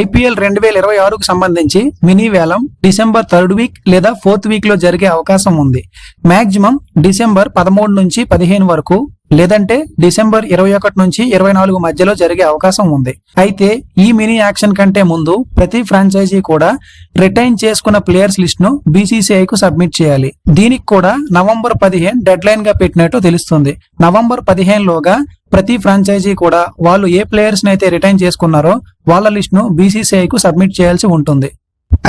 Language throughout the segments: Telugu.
ఐపీఎల్ రెండు వేల ఇరవై ఆరుకు సంబంధించి మినీ వేలం డిసెంబర్ థర్డ్ వీక్ లేదా ఫోర్త్ వీక్లో జరిగే అవకాశం ఉంది. మాక్సిమం డిసెంబర్ పదమూడు నుంచి పదిహేను వరకు లేదంటే డిసెంబర్ ఇరవై ఒకటి నుంచి ఇరవై నాలుగు మధ్యలో జరిగే అవకాశం ఉంది. అయితే ఈ మినీ యాక్షన్ కంటే ముందు ప్రతి ఫ్రాంచైజీ కూడా రిటైన్ చేసుకున్న ప్లేయర్స్ లిస్ట్ను బీసీసీఐకు సబ్మిట్ చేయాలి. దీనికి కూడా నవంబర్ పదిహేను డెడ్ లైన్గా పెట్టినట్టు తెలుస్తుంది. నవంబర్ పదిహేను లోగా ప్రతి ఫ్రాంచైజీ కూడా వాళ్ళు ఏ ప్లేయర్స్ అయితే రిటైన్ చేసుకున్నారో వాళ్ళ లిస్ట్ను సబ్మిట్ చేయాల్సి ఉంటుంది.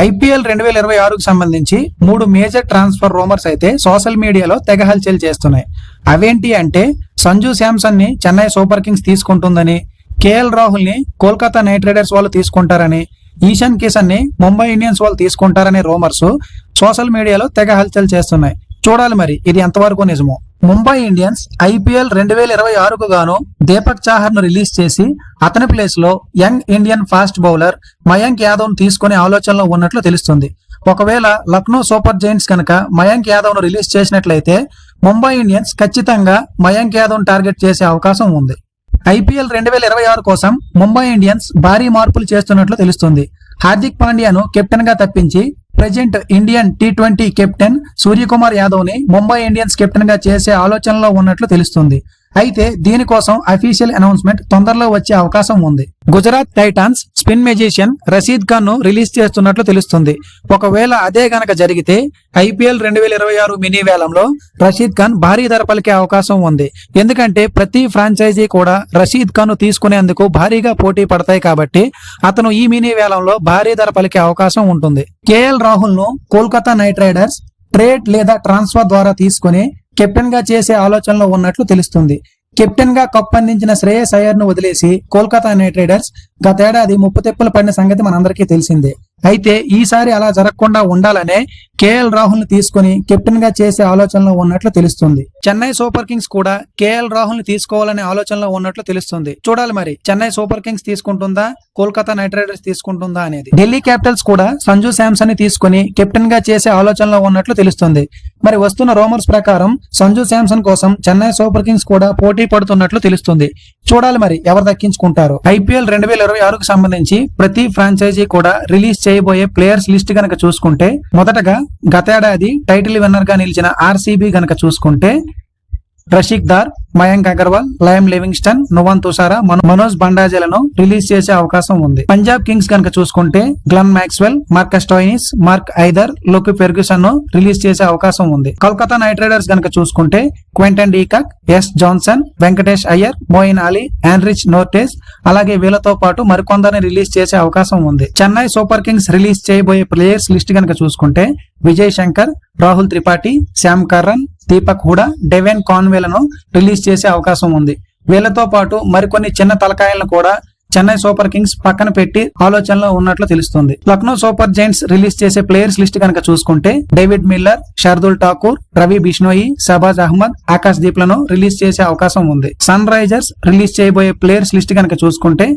ఐపీఎల్ రెండు వేల ఇరవై ఆరుకు సంబంధించి మూడు మేజర్ ట్రాన్స్ఫర్ రూమర్స్ అయితే సోషల్ మీడియాలో తెగ హల్చల్ చేస్తున్నాయి. అవేంటి అంటే సంజు శాంసన్ని చెన్నై సూపర్ కింగ్స్ తీసుకుంటుందని కేఎల్ రాహుల్ని కోల్కతా నైట్ రైడర్స్ వాళ్ళు తీసుకుంటారని ఈశాన్ కిషన్ని ముంబై ఇండియన్స్ వాళ్ళు తీసుకుంటారనే రూమర్స్ సోషల్ మీడియాలో తెగ హల్చల్ చేస్తున్నాయి. చూడాలి మరి ఇది ఎంతవరకు నిజమో. ముంబై ఇండియన్స్ ఐపీఎల్ రెండు వేల ఇరవై ఆరుకు గాను దీపక్ చాహర్ను రిలీజ్ చేసి అతని ప్లేస్లో young Indian fast bowler Mayank యాదవ్ను తీసుకునే ఆలోచనలో ఉన్నట్లు తెలుస్తుంది. ఒకవేళ లక్నో సూపర్ జైంట్స్ కనుక మయాంక్ యాదవ్ను రిలీజ్ చేసినట్లయితే ముంబై ఇండియన్స్ ఖచ్చితంగా మయాంక్ యాదవ్ను టార్గెట్ చేసే అవకాశం ఉంది. ఐపీఎల్ రెండు వేల ఇరవై ఆరు కోసం ముంబై ఇండియన్స్ భారీ మార్పులు చేస్తున్నట్లు తెలుస్తుంది. హార్దిక్ పాండ్యాను కెప్టెన్గా తప్పించి present Indian T twenty captain Suryakumar యాదవ్ని Mumbai Indians కెప్టెన్గా చేసే ఆలోచనలో ఉన్నట్లు తెలుస్తుంది. అయితే దీనికోసం అఫీషియల్ అనౌన్స్మెంట్ తొందరలో వచ్చే అవకాశం ఉంది. Gujarat Titans spin magician Rashid ఖాన్ను release చేస్తున్నట్లు తెలుస్తుంది. ఒకవేళ అదే గనక జరిగితే ఐపీఎల్ రెండు వేల ఇరవై ఆరు మినీ వేలంలో రషీద్ ఖాన్ భారీ ధర పలికే అవకాశం ఉంది. ఎందుకంటే ప్రతి ఫ్రాంచైజీ కూడా రషీద్ ఖాన్ను తీసుకునేందుకు భారీగా పోటీ పడతాయి కాబట్టి అతను ఈ మినీ వేలంలో భారీ ధర పలికే అవకాశం ఉంటుంది. కేఎల్ రాహుల్ను కోల్కతా నైట్ రైడర్స్ ట్రేడ్ లేదా ట్రాన్స్ఫర్ ద్వారా తీసుకుని కెప్టెన్గా చేసే ఆలోచనలో ఉన్నట్లు తెలుస్తుంది. కెప్టెన్గా కప్ అందించిన శ్రేయస్ అయ్యర్ను వదిలేసి కోల్కతా నైట్ రైడర్స్ గతేడాది ముప్పు తెప్పులు పడిన సంగతి మనందరికీ తెలిసిందే. అయితే ఈసారి అలా జరగకుండా ఉండాలనే కేఎల్ రాహుల్ని తీసుకుని కెప్టెన్గా చేసే ఆలోచనలో ఉన్నట్లు తెలుస్తుంది. చెన్నై సూపర్ కింగ్స్ కూడా కేఎల్ రాహుల్ని తీసుకోవాలనే ఆలోచనలో ఉన్నట్లు తెలుస్తుంది. చూడాలి మరి చెన్నై సూపర్ కింగ్స్ తీసుకుంటుందా కోల్కతా నైట్ రైడర్స్ తీసుకుంటుందా అనేది. ఢిల్లీ క్యాపిటల్స్ కూడా సంజు శాంసన్ని తీసుకుని కెప్టెన్గా చేసే ఆలోచనలో ఉన్నట్లు తెలుస్తుంది. మరి వస్తున్న రోమర్స్ ప్రకారం సంజు శాంసన్ కోసం చెన్నై సూపర్ కింగ్స్ కూడా పోటీ పడుతున్నట్లు తెలుస్తుంది. చూడాలి మరి ఎవరు దక్కించుకుంటారు. ఐపీఎల్ రెండు వేల ఇరవై ఆరుకు సంబంధించి ప్రతి ఫ్రాంచైజీ కూడా రిలీజ్ చేయబోయే ప్లేయర్స్ లిస్ట్ గనక చూసుకుంటే మొదటగా గతేడాది టైటిల్ విన్నర్గా నిలిచిన ఆర్సీబీ గనక చూసుకుంటే రషీక్ దార్ మయాంక్ అగర్వాల్ లయం లివింగ్స్టన్ నువన్ తుషారా మన- మనోజ్ బండాజలను రిలీజ్ చేసే అవకాశం ఉంది. పంజాబ్ కింగ్స్ కనుక చూసుకుంటే Glenn Maxwell Mark Stoinis Mark ఐదర్లోకి ఫెర్గ్యూసన్ను రిలీజ్ చేసే అవకాశం ఉంది. కోల్కతా నైట్ రైడర్స్ కనుక చూసుకుంటే Quinton de Kock S Johnson Venkatesh Iyer Moeen Ali Anrich Nortje అలాగే వీళ్ళతో పాటు మరికొందరిని రిలీజ్ చేసే అవకాశం ఉంది. చెన్నై సూపర్ కింగ్స్ రిలీజ్ చేయబోయే ప్లేయర్స్ లిస్ట్ కనుక చూసుకుంటే విజయ్ శంకర్ రాహుల్ త్రిపాఠి శ్యామ్ కర్రన్ దీపక్ కూడా డెవెన్ కాన్వేలను రిలీజ్ చేసే అవకాశం ఉంది. వీళ్ళతో పాటు మరికొన్ని చిన్న తలకాయలను కూడా చెన్నై సూపర్ కింగ్స్ పక్కన పెట్టి ఆలోచనలో ఉన్నట్లు తెలుస్తుంది. లక్నో సూపర్ జైంట్స్ రిలీజ్ చేసే ప్లేయర్స్ లిస్ట్ కనుక చూసుకుంటే డేవిడ్ మిల్లర్ షర్దుల్ ఠాకూర్ రవి బిష్నోయి షబాజ్ అహ్మద్ ఆకాశ్ దీప్లను రిలీజ్ చేసే అవకాశం ఉంది. సన్ రైజర్స్ రిలీజ్ చేయబోయే ప్లేయర్స్ లిస్ట్ కనుక చూసుకుంటే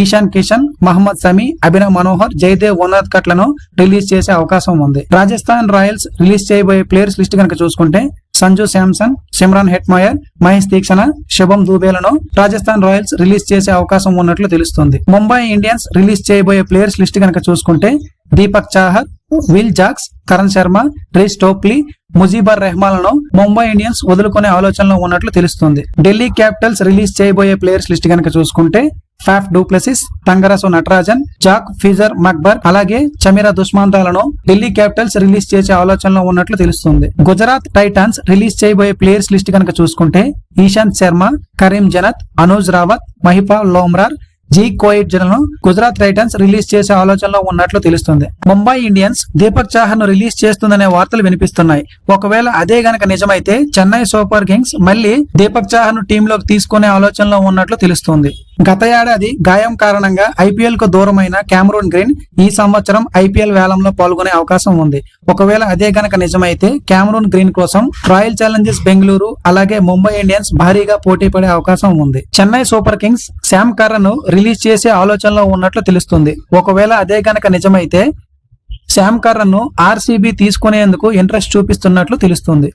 ఈశాన్ కిషన్ మహమ్మద్ సమీ అభినవ్ మనోహర్ జయదేవ్ ఉనాద్లను రిలీజ్ చేసే అవకాశం ఉంది. రాజస్థాన్ రాయల్స్ రిలీజ్ చేయబోయే ప్లేయర్స్ లిస్ట్ కనుక చూసుకుంటే సంజు శాంసన్ సిమ్రాన్ హెట్మాయర్ మహేష్ తీక్షణ శుభం దూబేలను రాజస్థాన్ రాయల్స్ రిలీజ్ చేసే అవకాశం ఉన్నట్లు తెలుస్తుంది. ముంబై ఇండియన్స్ రిలీజ్ చేయబోయే ప్లేయర్స్ లిస్ట్ కనుక చూసుకుంటే Deepak Chahar Will Jacks Karn Sharma Reece Topley Mujeeb రెహమాన్లను Mumbai Indians వదులుకునే ఆలోచనలో ఉన్నట్లు తెలుస్తుంది. ఢిల్లీ క్యాపిటల్స్ రిలీజ్ చేయబోయే ప్లేయర్స్ లిస్ట్ కనుక చూసుకుంటే Faf du Plessis Thangarasu Natarajan Jake Fraser McGurk అలాగే చమీరా దుష్మాంతాలను ఢిల్లీ క్యాపిటల్స్ రిలీజ్ చేసే ఆలోచనలో ఉన్నట్లు తెలుస్తుంది. గుజరాత్ టైటాన్స్ రిలీజ్ చేయబోయే ప్లేయర్స్ లిస్ట్ కనుక చూసుకుంటే ఈశాంత్ శర్మ కరీం జనత్ అనూజ్ రావత్ మహిపా లోమ్రార్ జీ కోయిట్ జనను గుజరాత్ టైటన్స్ రిలీజ్ చేసే ఆలోచనలో ఉన్నట్లు తెలుస్తుంది. ముంబై ఇండియన్స్ దీపక్ చాహర్ను రిలీజ్ చేస్తుందనే వార్తలు వినిపిస్తున్నాయి. ఒకవేళ అదే గనక నిజమైతే చెన్నై సూపర్ కింగ్స్ మళ్ళీ దీపక్ చాహర్ను టీంలోకి తీసుకునే ఆలోచనలో ఉన్నట్లు తెలుస్తుంది. గత ఏడాది గాయం కారణంగా ఐపీఎల్కు దూరమైన క్యామరూన్ గ్రీన్ ఈ సంవత్సరం ఐపీఎల్ వేలంలో పాల్గొనే అవకాశం ఉంది. ఒకవేళ అదే గనక నిజమైతే క్యామరూన్ గ్రీన్ కోసం రాయల్ ఛాలెంజర్స్ బెంగళూరు అలాగే ముంబై ఇండియన్స్ భారీగా పోటీ పడే అవకాశం ఉంది. Chennai Super Kings Sam Curran release చేసే ఆలోచనలో ఉన్నట్లు తెలుస్తుంది. ఒకవేళ అదే గనక నిజమైతే శామ్ కర్రన్ను ఆర్సీబీ తీసుకునేందుకు ఇంట్రెస్ట్ చూపిస్తున్నట్లు తెలుస్తుంది.